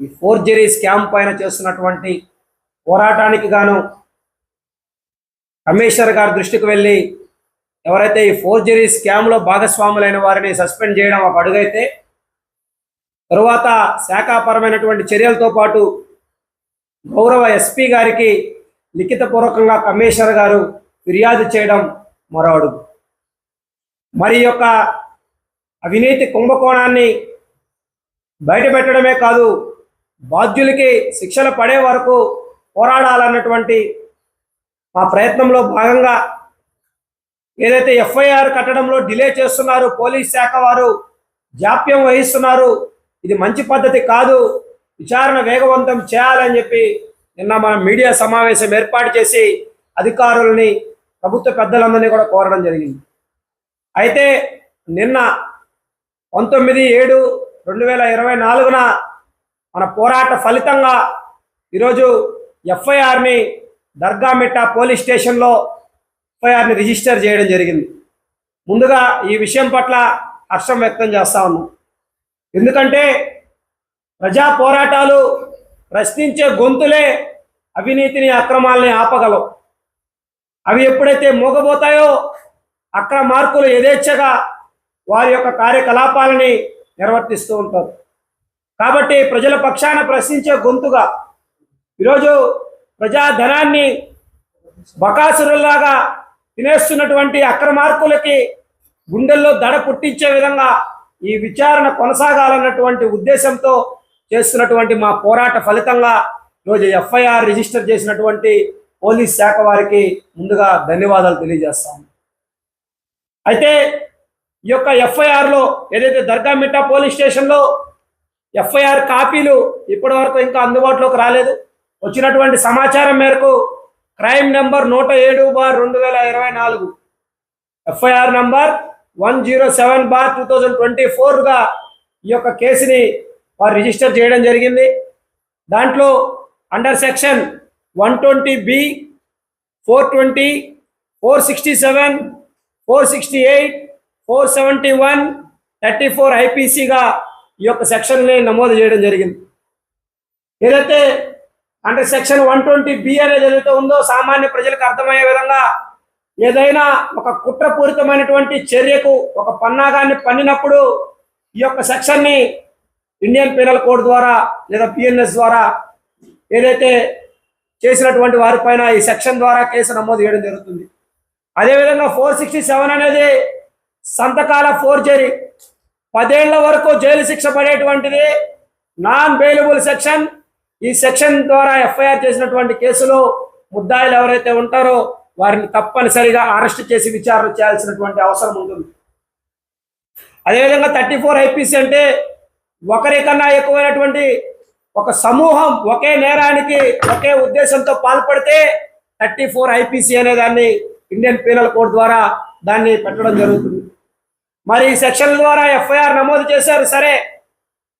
ఈ forgery scam పైన చేస్తున్నటువంటి పోరాటానికి గాను కమిషనర్ గారి దృష్టికి వెళ్ళి ఎవరైతే ఈ ఫోర్జరీ స్కామ్లో భాగస్వాములైన వారిని సస్పెండ్ చేయడం ఒక అడుగైతే తరువాత శాఖాపరమైనటువంటి చర్యలతో పాటు గౌరవ ఎస్పీ గారికి లిఖితపూర్వకంగా కమిషనర్ గారు ఫిర్యాదు చేయడం మరో అడుగు. మరి యొక్క అవినీతి కుంభకోణాన్ని బయటపెట్టడమే కాదు బాధ్యులకి శిక్షలు పడే వరకు పోరాడాలన్నటువంటి మా ప్రయత్నంలో భాగంగా ఏదైతే ఎఫ్ఐఆర్ కట్టడంలో డిలే చేస్తున్నారు పోలీస్ శాఖ వారు జాప్యం వహిస్తున్నారు ఇది మంచి పద్ధతి కాదు విచారణ వేగవంతం చేయాలని చెప్పి నిన్న మనం మీడియా సమావేశం ఏర్పాటు చేసి అధికారులని ప్రభుత్వ పెద్దలందరినీ కూడా కోరడం జరిగింది. అయితే నిన్న పంతొమ్మిది ఏడు రెండు వేల ఇరవై నాలుగున మన పోరాట ఫలితంగా ఈరోజు ఎఫ్ఐఆర్ని దర్గామిట్ట పోలీస్ స్టేషన్లో ఎఫ్ఐఆర్ని రిజిస్టర్ చేయడం జరిగింది. ముందుగా ఈ విషయం పట్ల హర్షం వ్యక్తం చేస్తా ఉన్నాం. ఎందుకంటే ప్రజా పోరాటాలు ప్రశ్నించే గొంతులే అవినీతిని అక్రమాలని ఆపగలవు. అవి ఎప్పుడైతే మూగబోతాయో అక్రమార్కులు యథేచ్ఛగా వారి యొక్క కార్యకలాపాలని నిర్వర్తిస్తూ ఉంటారు. కాబట్టి ప్రజల పక్షాన ప్రశ్నించే గొంతుగా ఈరోజు ప్రజాధనాన్ని బకాసురులాగా తినేస్తున్నటువంటి అక్రమార్కులకి గుండెల్లో దడ పుట్టించే విధంగా ఈ విచారణ కొనసాగాలన్నటువంటి ఉద్దేశంతో చేస్తున్నటువంటి మా పోరాట ఫలితంగా ఈరోజు ఎఫ్ఐఆర్ రిజిస్టర్ చేసినటువంటి పోలీస్ శాఖ వారికి ముందుగా ధన్యవాదాలు తెలియజేస్తాము అయితే ఈ యొక్క ఎఫ్ఐఆర్లో ఏదైతే దర్గామిట్ట పోలీస్ స్టేషన్లో ఎఫ్ఐఆర్ కాపీలు ఇప్పటి వరకు ఇంకా అందుబాటులోకి రాలేదు. వచ్చినటువంటి సమాచారం మేరకు క్రైమ్ నెంబర్ నూట ఏడు బార్ రెండు వేల ఇరవై నాలుగు. FIR number one zero seven bar two thousand twenty ఫోర్గా ఈ యొక్క కేసుని వారు రిజిస్టర్ చేయడం జరిగింది. దాంట్లో under section one twenty B four twenty four sixty seven four sixty eight four seventy one thirty four ఐపీసీగా ఈ యొక్క సెక్షన్ని నమోదు చేయడం జరిగింది. ఏదైతే అంటే సెక్షన్ వన్ ట్వంటీ బి అనేది ఏదైతే ఉందో సామాన్య ప్రజలకు అర్థమయ్యే విధంగా ఏదైనా ఒక కుట్రపూరితమైనటువంటి చర్యకు ఒక పన్నాగాన్ని పన్నినప్పుడు ఈ యొక్క సెక్షన్ని ఇండియన్ పీనల్ కోడ్ ద్వారా లేదా పిఎన్ఎస్ ద్వారా ఏదైతే చేసినటువంటి వారిపైన ఈ సెక్షన్ ద్వారా కేసు నమోదు చేయడం జరుగుతుంది. అదేవిధంగా ఫోర్ సిక్స్టీ సెవెన్ అనేది సంతకాల ఫోర్జరీ పదేళ్ళ వరకు జైలు శిక్ష పడేటువంటిది నాన్ బెయిలబుల్ సెక్షన్ ఈ సెక్షన్ ద్వారా ఎఫ్ఐఆర్ చేసినటువంటి కేసులో ముద్దాయిలు ఎవరైతే ఉంటారో వారిని తప్పనిసరిగా అరెస్ట్ చేసి విచారణ చేయాల్సినటువంటి అవసరం ఉంటుంది. అదేవిధంగా థర్టీ ఫోర్ ఐపీసీ అంటే ఒకరికన్నా ఎక్కువైనటువంటి ఒక సమూహం ఒకే నేరానికి ఒకే ఉద్దేశంతో పాల్పడితే థర్టీ ఫోర్ ఐపీసీ అనే దాన్ని ఇండియన్ పీనల్ కోడ్ ద్వారా దాన్ని పెట్టడం జరుగుతుంది. మరి ఈ సెక్షన్ ద్వారా ఎఫ్ఐఆర్ నమోదు చేశారు సరే.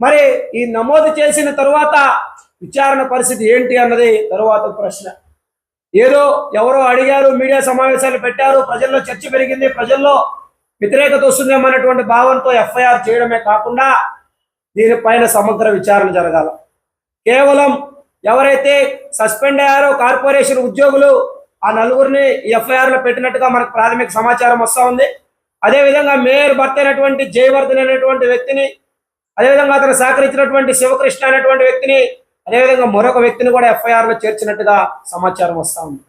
మరి ఈ నమోదు చేసిన తరువాత విచారణ పరిస్థితి ఏంటి అన్నది తరువాత ప్రశ్న. ఏదో ఎవరో అడిగారు మీడియా సమావేశాలు పెట్టారు ప్రజల్లో చర్చ పెరిగింది ప్రజల్లో వ్యతిరేకత వస్తుందేమన్నటువంటి భావంతో ఎఫ్ఐఆర్ చేయడమే కాకుండా దీనిపైన సమగ్ర విచారణ జరగాల. కేవలం ఎవరైతే సస్పెండ్ అయ్యారో కార్పొరేషన్ ఉద్యోగులు ఆ నలుగురిని ఎఫ్ఐఆర్లో పెట్టినట్టుగా మనకు ప్రాథమిక సమాచారం వస్తూ ఉంది. అదేవిధంగా మేయర్ భర్త అయినటువంటి జయవర్ధన్ అనేటువంటి వ్యక్తిని అదేవిధంగా అతను సహకరించినటువంటి శివకృష్ణ అనేటువంటి వ్యక్తిని అదేవిధంగా మరొక వ్యక్తిని కూడా ఎఫ్ఐఆర్లో చేర్చినట్టుగా సమాచారం వస్తూ ఉంది.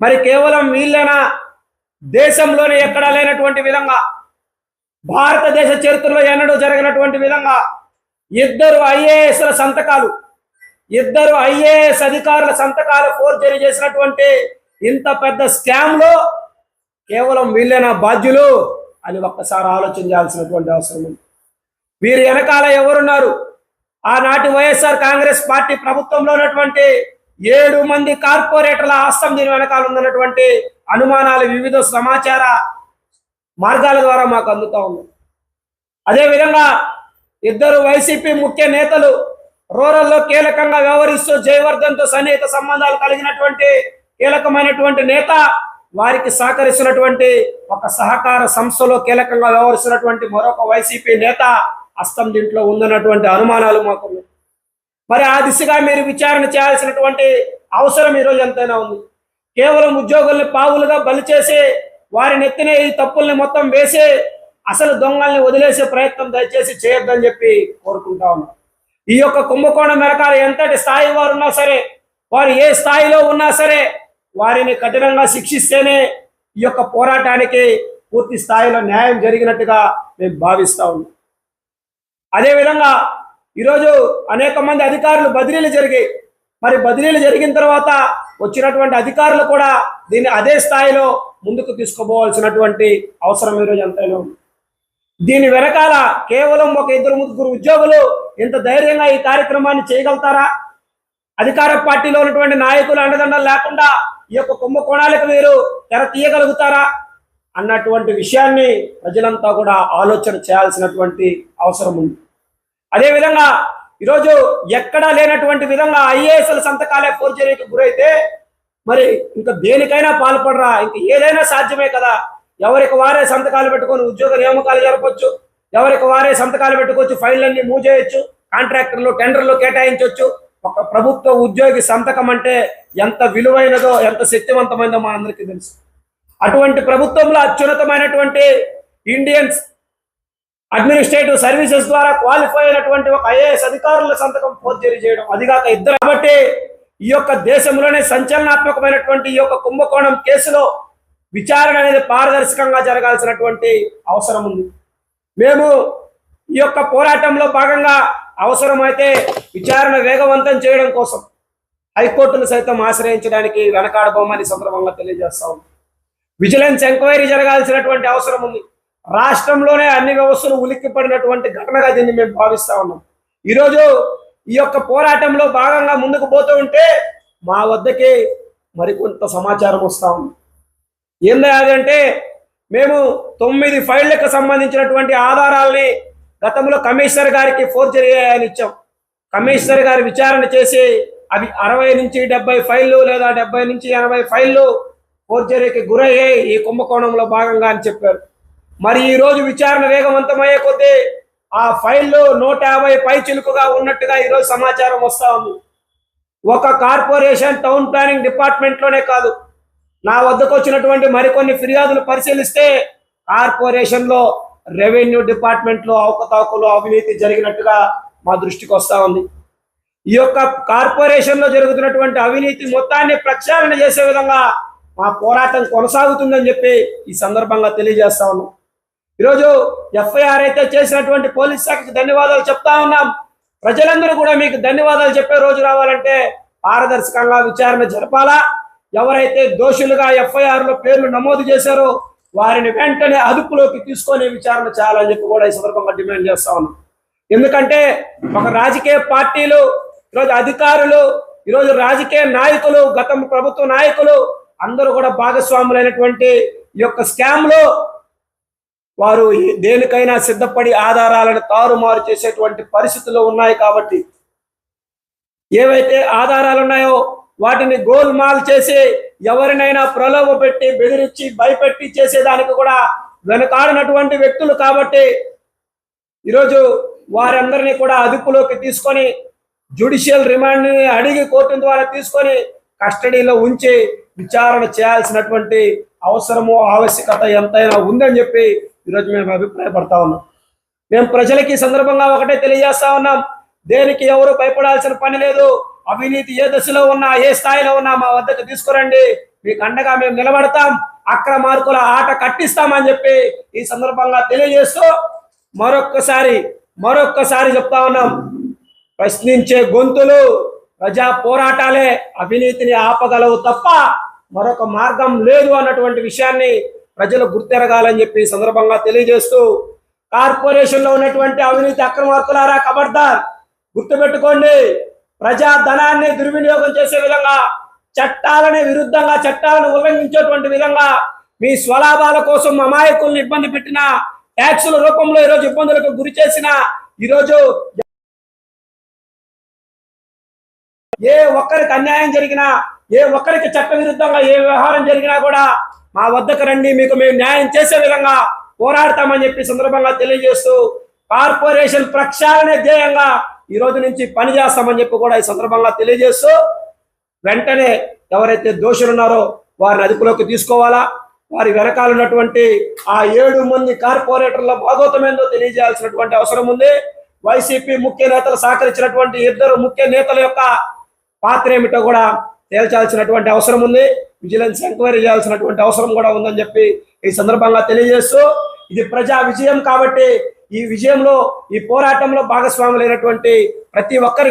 మరి కేవలం వీళ్ళైనా? దేశంలోనే ఎక్కడా లేనటువంటి విధంగా భారతదేశ చరిత్రలో ఎన్నడూ జరిగినటువంటి విధంగా ఇద్దరు ఐఏఎస్ల సంతకాలు ఇద్దరు ఐఏఎస్ అధికారుల సంతకాలు ఫోర్జరీ చేసినటువంటి ఇంత పెద్ద స్కామ్లో కేవలం వీళ్ళేనా బాధ్యులు అని ఒక్కసారి ఆలోచన చేయాల్సినటువంటి అవసరం ఉంది. వీరి వెనకాల ఎవరున్నారు? ఆనాటి వైఎస్ఆర్ కాంగ్రెస్ పార్టీ ప్రభుత్వంలో ఉన్నటువంటి ఏడు మంది కార్పొరేటర్ల హస్తం దీని వెనకాల ఉన్నటువంటి అనుమానాలు వివిధ సమాచార మార్గాల ద్వారా మాకు అందుతూ ఉంది. అదేవిధంగా ఇద్దరు వైసీపీ ముఖ్య నేతలు రూరల్లో కీలకంగా వ్యవహరిస్తూ జయవర్ధన్తో సన్నిహిత సంబంధాలు కలిగినటువంటి కీలకమైనటువంటి నేత వారికి సహకరిస్తున్నటువంటి ఒక సహకార సంస్థలో కీలకంగా వ్యవహరిస్తున్నటువంటి మరొక వైసీపీ నేత అస్తం దీంట్లో ఉందన్నటువంటి అనుమానాలు మాకు మరి ఆ దిశగా మీరు విచారణ చేయాల్సినటువంటి అవసరం ఈరోజు ఎంతైనా ఉంది. కేవలం ఉద్యోగుల్ని పావులుగా బలి చేసి వారి ఎత్తిన ఈ తప్పుల్ని మొత్తం వేసి అసలు దొంగల్ని వదిలేసే ప్రయత్నం దయచేసి చేయొద్దని చెప్పి కోరుకుంటా ఉన్నాం. ఈ యొక్క కుంభకోణం వెనకాల ఎంతటి స్థాయి వారు ఉన్నా సరే వారు ఏ స్థాయిలో ఉన్నా సరే వారిని కఠినంగా శిక్షిస్తేనే ఈ యొక్క పోరాటానికి పూర్తి స్థాయిలో న్యాయం జరిగినట్టుగా మేము భావిస్తా ఉన్నాం. అదేవిధంగా ఈరోజు అనేక మంది అధికారులు బదిలీలు జరిగాయి మరి బదిలీలు జరిగిన తర్వాత వచ్చినటువంటి అధికారులు కూడా దీన్ని అదే స్థాయిలో ముందుకు తీసుకుపోవాల్సినటువంటి అవసరం ఈరోజు ఎంతైనా ఉంది. దీని వెనకాల కేవలం ఒక ఇద్దరు ముగ్గురు ఉద్యోగులు ఇంత ధైర్యంగా ఈ కార్యక్రమాన్ని చేయగలుగుతారా? అధికార పార్టీలో ఉన్నటువంటి నాయకులు అండదండలు లేకుండా ఈ యొక్క కుంభకోణాలకు మీరు తెర తీయగలుగుతారా అన్నటువంటి విషయాన్ని ప్రజలంతా కూడా ఆలోచన చేయాల్సినటువంటి అవసరం ఉంది. అదేవిధంగా ఈరోజు ఎక్కడా లేనటువంటి విధంగా ఐఏఎస్ల సంతకాలే ఫోర్జరీకి గురైతే మరి ఇంకా దేనికైనా పాల్పడరా? ఇంక ఏదైనా సాధ్యమే కదా. ఎవరికి వారే సంతకాలు పెట్టుకొని ఉద్యోగ నియామకాలు జరపచ్చు ఎవరికి వారే సంతకాలు పెట్టుకోవచ్చు ఫైళ్ళన్నీ మూవ్ చేయొచ్చు కాంట్రాక్టర్లు టెండర్లు కేటాయించవచ్చు ఒక ప్రభుత్వ ఉద్యోగి సంతకం అంటే ఎంత విలువైనదో ఎంత శక్తివంతమైనదో మా అందరికీ తెలుసు. అటువంటి ప్రభుత్వంలో అత్యున్నతమైనటువంటి ఇండియన్స్ అడ్మినిస్ట్రేటివ్ సర్వీసెస్ ద్వారా క్వాలిఫై అయినటువంటి ఒక ఐఏఎస్ అధికారుల సంతకం ఫోర్జరీ చేయడం అదిగాక ఇద్దరు. కాబట్టి ఈ యొక్క దేశంలోనే సంచలనాత్మకమైనటువంటి ఈ యొక్క కుంభకోణం కేసులో విచారణ అనేది పారదర్శకంగా జరగాల్సినటువంటి అవసరం ఉంది. మేము ఈ యొక్క పోరాటంలో భాగంగా అవసరమైతే విచారణ వేగవంతం చేయడం కోసం హైకోర్టును సైతం ఆశ్రయించడానికి వెనకాడబోమని సందర్భంగా తెలియజేస్తా ఉంది విజిలెన్స్ ఎంక్వైరీ జరగాల్సినటువంటి అవసరం ఉంది. రాష్ట్రంలోనే అన్ని వ్యవస్థలు ఉలిక్కిపడినటువంటి ఘటనగా దీన్ని మేము భావిస్తా ఉన్నాం. ఈరోజు ఈ యొక్క పోరాటంలో భాగంగా ముందుకు పోతూ ఉంటే మా వద్దకి మరికొంత సమాచారం వస్తా ఉంది. ఏంది అదంటే మేము తొమ్మిది ఫైళ్ళకు సంబంధించినటువంటి ఆధారాల్ని గతంలో కమిషనర్ గారికి ఫోర్జరీ అని ఇచ్చాం. కమిషనర్ గారు విచారణ చేసి అవి అరవై నుంచి డెబ్బై ఫైళ్ళు లేదా డెబ్బై నుంచి ఎనభై ఫైళ్ళు ఫోర్జరీకి గురయ్యాయి ఈ కుంభకోణంలో భాగంగా అని చెప్పారు. మరి ఈ రోజు విచారణ వేగవంతమయ్యే కొద్దీ ఆ ఫైల్లో నూట యాభై పై చిలుకుగా ఉన్నట్టుగా ఈరోజు సమాచారం వస్తా ఉంది. ఒక కార్పొరేషన్ టౌన్ ప్లానింగ్ డిపార్ట్మెంట్లోనే కాదు. నా వద్దకు వచ్చినటువంటి మరికొన్ని ఫిర్యాదులు పరిశీలిస్తే కార్పొరేషన్లో రెవెన్యూ డిపార్ట్మెంట్లో అవకతవకలు అవినీతి జరిగినట్టుగా మా దృష్టికి వస్తా ఉంది. ఈ యొక్క కార్పొరేషన్లో జరుగుతున్నటువంటి అవినీతి మొత్తాన్ని ప్రక్షాళన చేసే విధంగా మా పోరాటం కొనసాగుతుందని చెప్పి ఈ సందర్భంగా తెలియజేస్తా ఉన్నాం. ఈరోజు ఎఫ్ఐఆర్ అయితే చేసినటువంటి పోలీస్ శాఖకి ధన్యవాదాలు చెప్తా ఉన్నాం. ప్రజలందరూ కూడా మీకు ధన్యవాదాలు చెప్పే రోజు రావాలంటే పారదర్శకంగా విచారణ జరపాలా? ఎవరైతే దోషులుగా ఎఫ్ఐఆర్లో పేర్లు నమోదు చేశారో వారిని వెంటనే అదుపులోకి తీసుకునే విచారణ చేయాలని చెప్పి కూడా ఈ సందర్భంగా డిమాండ్ చేస్తా ఉన్నాం. ఎందుకంటే ఒక రాజకీయ పార్టీలు ఈరోజు అధికారులు ఈరోజు రాజకీయ నాయకులు గతం ప్రభుత్వ నాయకులు అందరూ కూడా భాగస్వాములైనటువంటి ఈ యొక్క స్కామ్లో వారు దేనికైనా సిద్ధపడి ఆధారాలను తారుమారు చేసేటువంటి పరిస్థితులు ఉన్నాయి కాబట్టి ఏవైతే ఆధారాలు ఉన్నాయో వాటిని గోల్మాల్ చేసి ఎవరినైనా ప్రలోభ పెట్టి బెదిరించి భయపెట్టి చేసేదానికి కూడా వెనకాడినటువంటి వ్యక్తులు కాబట్టి ఈరోజు వారందరినీ కూడా అదుపులోకి తీసుకొని జ్యుడిషియల్ రిమాండ్ని అడిగి కోర్టు ద్వారా తీసుకొని కస్టడీలో ఉంచి విచారణ చేయాల్సినటువంటి అవసరము ఆవశ్యకత ఎంతైనా ఉందని చెప్పి ఈరోజు మేము అభిప్రాయపడతా ఉన్నాం. మేము ప్రజలకి సందర్భంగా ఒకటే తెలియజేస్తా ఉన్నాం. దేనికి ఎవరు భయపడాల్సిన పని లేదు. అవినీతి ఏ దశలో ఉన్నా ఏ స్థాయిలో ఉన్నా మా వద్దకు తీసుకురండి. మీకు అండగా మేము నిలబడతాం. అక్రమార్కుల ఆట కట్టిస్తామని చెప్పి ఈ సందర్భంగా తెలియజేస్తూ మరొక్కసారి మరొక్కసారి చెప్తా ఉన్నాం. ప్రశ్నించే గొంతులు ప్రజా పోరాటాలే అవినీతిని ఆపగలవు తప్ప మరొక మార్గం లేదు అన్నటువంటి విషయాన్ని ప్రజలు గుర్తెరగాలని చెప్పి ఈ సందర్భంగా తెలియజేస్తూ కార్పొరేషన్లో ఉన్నటువంటి అవినీతి అక్రమార్కులారా ఖబర్దార్ గుర్తుపెట్టుకోండి. ప్రజా ధనాన్ని దుర్వినియోగం చేసే విధంగా చట్టాలని విరుద్ధంగా చట్టాలను ఉల్లంఘించేటువంటి విధంగా మీ స్వలాభాల కోసం అమాయకుల్ని ఇబ్బంది పెట్టిన ట్యాక్సుల రూపంలో ఈరోజు ఇబ్బందులకు గురి చేసిన ఈరోజు ఏ ఒక్కరికి అన్యాయం జరిగినా ఏ ఒక్కరికి చట్ట విరుద్ధంగా ఏ వ్యవహారం జరిగినా కూడా మా వద్దకు రండి మీకు మేము న్యాయం చేసే విధంగా పోరాడతామని చెప్పి సందర్భంగా తెలియజేస్తూ కార్పొరేషన్ ప్రక్షాళన ధ్యేయంగా ఈ రోజు నుంచి పని చేస్తామని చెప్పి కూడా ఈ సందర్భంగా తెలియజేస్తూ వెంటనే ఎవరైతే దోషులు ఉన్నారో వారిని అదుపులోకి తీసుకోవాలా? వారి వెనకాల ఉన్నటువంటి ఆ ఏడు మంది కార్పొరేటర్ల భాగోతమేందో తెలియజేయాల్సినటువంటి అవసరం ఉంది. వైసీపీ ముఖ్య నేతలు సహకరించినటువంటి ఇద్దరు ముఖ్య నేతల యొక్క పాత్ర ఏమిటో కూడా తేల్చాల్సినటువంటి అవసరం ఉంది. విజిలెన్స్ ఎంక్వైరీ చేయాల్సినటువంటి అవసరం కూడా ఉందని చెప్పి ఈ సందర్భంగా తెలియజేస్తూ ఇది ప్రజా విజయం కాబట్టి ఈ విజయంలో ఈ పోరాటంలో భాగస్వాములైనటువంటి ప్రతి ఒక్కరికి